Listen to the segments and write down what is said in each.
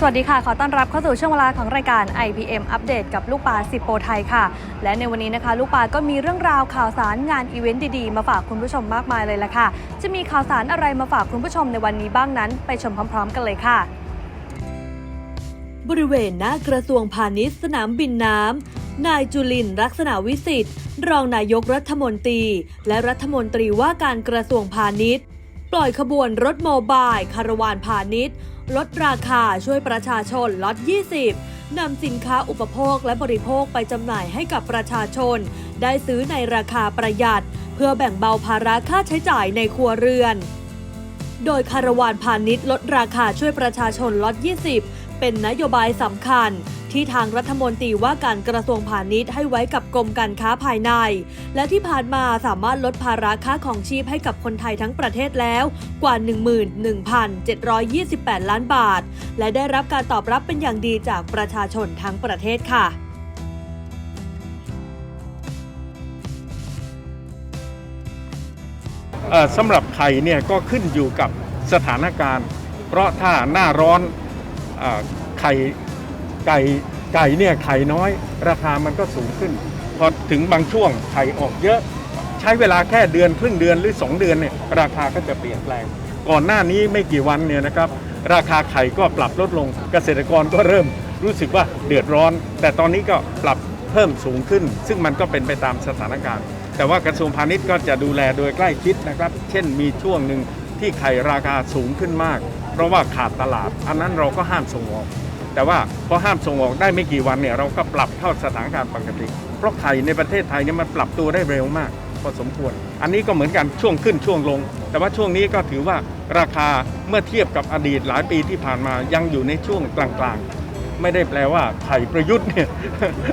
สวัสดีค่ะ ขอต้อนรับเข้าสู่ช่วงเวลาของรายการ IPM อัปเดตกับลูกปลาสิบโปรไทยค่ะ และในวันนี้นะคะ ลูกปลาก็มีเรื่องราวข่าวสารงานอีเวนต์ดีๆ มาฝากคุณผู้ชมมากมายเลยละค่ะ จะมีข่าวสารอะไรมาฝากคุณผู้ชมในวันนี้บ้างนั้น ไปชมพร้อม ๆ กันเลยค่ะ บริเวณหน้ากระทรวงพาณิชย์สนามบินน้ำนายจุลินร์ลักษณะวิสิทธิ์ รองนายกรัฐมนตรี และรัฐมนตรีว่าการกระทรวงพาณิชย์ ปล่อยขบวนรถโมบายคาราวานพาณิชย์ ลดราคาช่วยประชาชนลด 20 นำสินค้าอุปโภคและบริโภคไปจำหน่ายให้กับประชาชน ได้ซื้อในราคาประหยัด เพื่อแบ่งเบาภาระค่าใช้จ่ายในครัวเรือน โดยคารวานพาณิชย์ลดราคาช่วยประชาชนลด 20 เป็นนโยบายสำคัญ ที่ทางรัฐมนตรีว่าการกระทรวงพาณิชย์ให้ไว้กับกรมการค้าภายใน และที่ผ่านมาสามารถลดภาระค่าของชีพให้กับคนไทยทั้งประเทศแล้วกว่า 11,728 ล้านบาท และได้รับการตอบรับเป็นอย่างดีจากประชาชนทั้งประเทศค่ะเอ่อสำหรับไข่เนี่ยก็ขึ้นอยู่กับสถานการณ์ เพราะถ้าหน้าร้อนอไข่ ไก่ไก่เนี่ยไข่น้อย ราคามันก็สูงขึ้น พอถึงบางช่วงไข่ออกเยอะ ใช้เวลาแค่เดือนครึ่งเดือนหรือ 2 เดือนเนี่ยราคาก็จะเปลี่ยนแปลง ก่อนหน้านี้ไม่กี่วันเนี่ยนะครับราคาไข่ก็ปรับลดลง เกษตรกรก็เริ่มรู้สึกว่าเดือดร้อน แต่ตอนนี้ก็ปรับเพิ่มสูงขึ้น ซึ่งมันก็เป็นไปตามสถานการณ์ แต่ว่ากระทรวงพาณิชย์ก็จะดูแลโดยใกล้ชิดนะครับ เช่นมีช่วงหนึ่งที่ไข่ราคาสูงขึ้นมาก เพราะว่าขาดตลาด อันนั้นเราก็ห้ามส่งออก แต่ว่าพอห้ามส่งออกได้ไม่กี่วันเนี่ยเราก็ปรับเข้าสถานการณ์ปกติ เพราะไข่ในประเทศไทยเนี่ยมันปรับตัวได้เร็วมากพอสมควร อันนี้ก็เหมือนกันช่วงขึ้นช่วงลง แต่ว่าช่วงนี้ก็ถือว่าราคาเมื่อเทียบกับอดีตหลายปีที่ผ่านมายังอยู่ในช่วงกลางๆ ไม่ได้แปลว่าไข่ประยุทธ์เนี่ย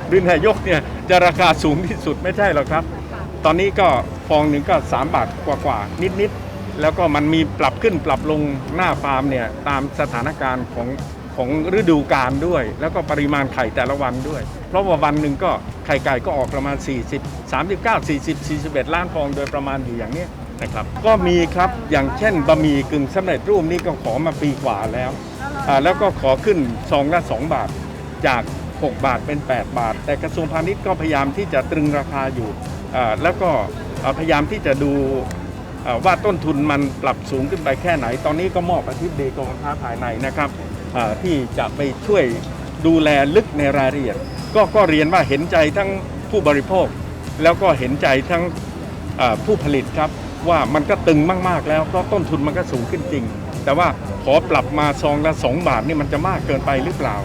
หรือนายกเนี่ยจะราคาสูงที่สุดไม่ใช่หรอกครับ ตอนนี้ก็ฟองหนึ่งก็ 3 บาทกว่าๆนิดๆแล้วก็มันมีปรับขึ้นปรับลงหน้าฟาร์มเนี่ยตามสถานการณ์ของ ของฤดูกาลด้วย แล้วก็ปริมาณไข่แต่ละวันด้วย เพราะว่าวันหนึ่งก็ไข่ไก่ก็ออกประมาณ 40 39 40 41 ล้านฟองโดยประมาณอยู่อย่างนี้นะครับก็มีครับอย่างเช่นบะหมี่กึ่งสำเร็จรูปนี่ก็ขอมาปีกว่าแล้วแล้วก็ขอขึ้นซองละ 2 บาทจาก 6 บาทเป็น 8 บาท แต่กระทรวงพาณิชย์ก็พยายามที่จะตรึงราคาอยู่แล้วก็พยายามที่จะดูว่าต้นทุนมันปรับสูงขึ้นไปแค่ไหน ตอนนี้ก็มอบอธิบดีกรมการค้าภายในนะครับ ที่จะไปช่วยดูแลลึกในรายละเอียดก็ก็เรียนว่าเห็นใจทั้งผู้บริโภค แล้วก็เห็นใจทั้งผู้ผลิตครับว่ามันก็ตึงมาก ๆ แล้วเพราะต้นทุนมันก็สูงขึ้นจริง แต่ว่าขอปรับมาซองละ2บาทนี่มันจะมากเกินไปหรือเปล่า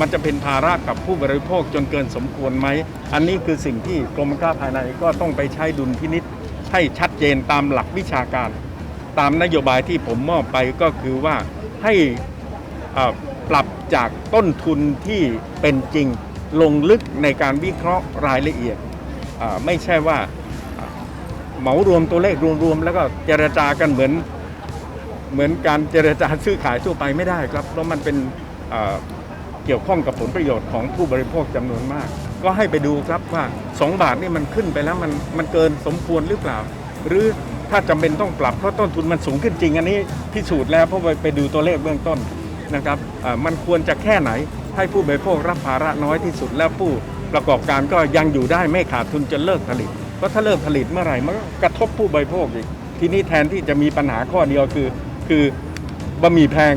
มันจะเป็นภาระกับผู้บริโภคจนเกินสมควรไหม อันนี้คือสิ่งที่กรมการภายในก็ต้องไปใช้ดุลพินิษให้ชัดเจนตามหลักวิชาการ ตามนโยบายที่ผมมอบไปก็คือว่าให้ ปรับจากต้นทุนที่เป็นจริงลงลึกในการวิเคราะห์รายละเอียด ไม่ใช่ว่าเหมารวมตัวเลขรวมๆ แล้วก็เจรจากันเหมือนเหมือนการเจรจาซื้อขายทั่วไปไม่ได้ครับเพราะมันเป็นเกี่ยวข้องกับผลประโยชน์ของผู้บริโภคจำนวนมาก ก็ให้ไปดูครับว่า 2 บาทนี่มันขึ้นไปแล้วมันมันเกินสมควรหรือเปล่า หรือถ้าจำเป็นต้องปรับเพราะต้นทุนมันสูงขึ้นจริง อันนี้พิสูจน์แล้วเพราะไปไปดูตัวเลขเบื้องต้น นะครับมันควรจะแค่ไหน ให้ผู้บริโภครับภาระน้อยที่สุด แล้วผู้ประกอบการก็ยังอยู่ได้ไม่ขาดทุนจนเลิกผลิตเพราะถ้าเลิกผลิตเมื่อไหร่มันก็กระทบผู้บริโภคอีกทีนี้แทนที่จะมีปัญหาข้อเดียวคือ คือบะหมี่แพง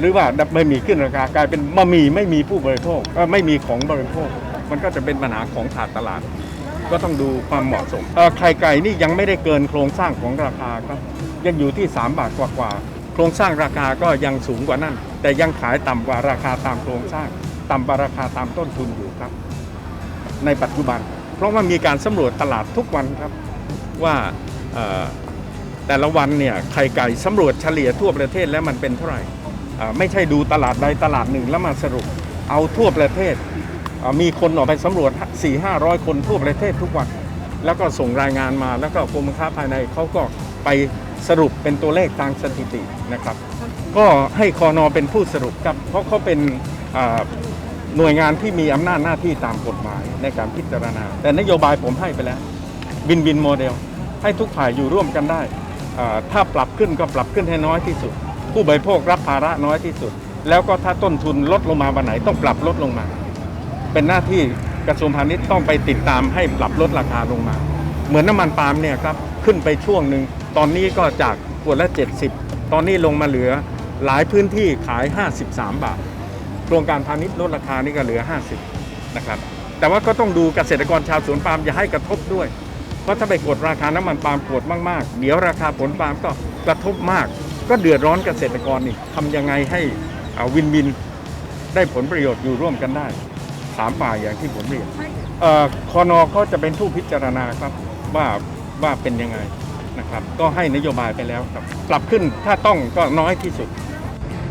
หรือว่าบะหมี่ขึ้นราคากลายเป็นบะหมี่ไม่มีผู้บริโภคไม่มีของบริโภค มันก็จะเป็นปัญหาของขาดตลาด ก็ต้องดูความเหมาะสมไข่ไก่นี่ยังไม่ได้เกินโครงสร้างของราคาครับยังอยู่ที่ 3 บาทกว่าๆโครงสร้างราคาก็ยังสูงกว่านั้น แต่ยังขายต่ำกว่าราคาตามโครงสร้าง ต่ำกว่าราคาตามต้นทุนอยู่ครับ ในปัจจุบัน เพราะว่ามีการสำรวจตลาดทุกวันครับว่าแต่ละวันเนี่ยไข่ไก่สำรวจเฉลี่ยทั่วประเทศแล้วมันเป็นเท่าไหร่ไม่ใช่ดูตลาดใดตลาดหนึ่งแล้วมาสรุปเอาทั่วประเทศ มีคนออกไปสำรวจ 4 5 0 0 คนทั่วประเทศทุกวัน แล้วก็ส่งรายงานมาแล้วก็กรมค้าภายในเขาก็ไปสรุปเป็นตัวเลขทางสถิตินะครับ ก็ให้คอนอเป็นผู้สรุปครับ เพราะเขาเป็นหน่วยงานที่มีอำนาจหน้าที่ตามกฎหมายในการพิจารณา แต่นโยบายผมให้ไปแล้ววินวินโมเดล ให้ทุกฝ่ายอยู่ร่วมกันได้ ถ้าปรับขึ้นก็ปรับขึ้นให้น้อยที่สุด ผู้บริโภครับภาระน้อยที่สุด แล้วก็ถ้าต้นทุนลดลงมาวันไหนต้องปรับลดลงมา เป็นหน้าที่กระทรวงพาณิชย์ต้องไปติดตามให้ปรับลดราคาลงมา เหมือนน้ำมันปาล์มเนี่ยครับขึ้นไปช่วงหนึ่งตอนนี้ก็จากขวดละ 70 ตอนนี้ลงมาเหลือ หลายพื้นที่ขาย 53 บาท โครงการพาณิชย์ลดราคานี่ก็เหลือ 50 นะครับ แต่ว่าก็ต้องดูเกษตรกรชาวสวนปาล์มอย่าให้กระทบด้วย เพราะถ้าไปกดราคาน้ำมันปาล์มกดมากๆ เดี๋ยวราคาผลปาล์มก็กระทบมาก ก็เดือดร้อนเกษตรกรนี่ทำยังไงให้อ่าวินวินได้ผลประโยชน์อยู่ร่วมกันได้สามฝ่ายอย่างที่ผมเรียนเอ่อคอนอเขาจะเป็นผู้พิจารณาครับว่าว่าเป็นยังไงนะครับ ก็ให้นโยบายไปแล้วครับ ปรับขึ้นถ้าต้องก็น้อยที่สุด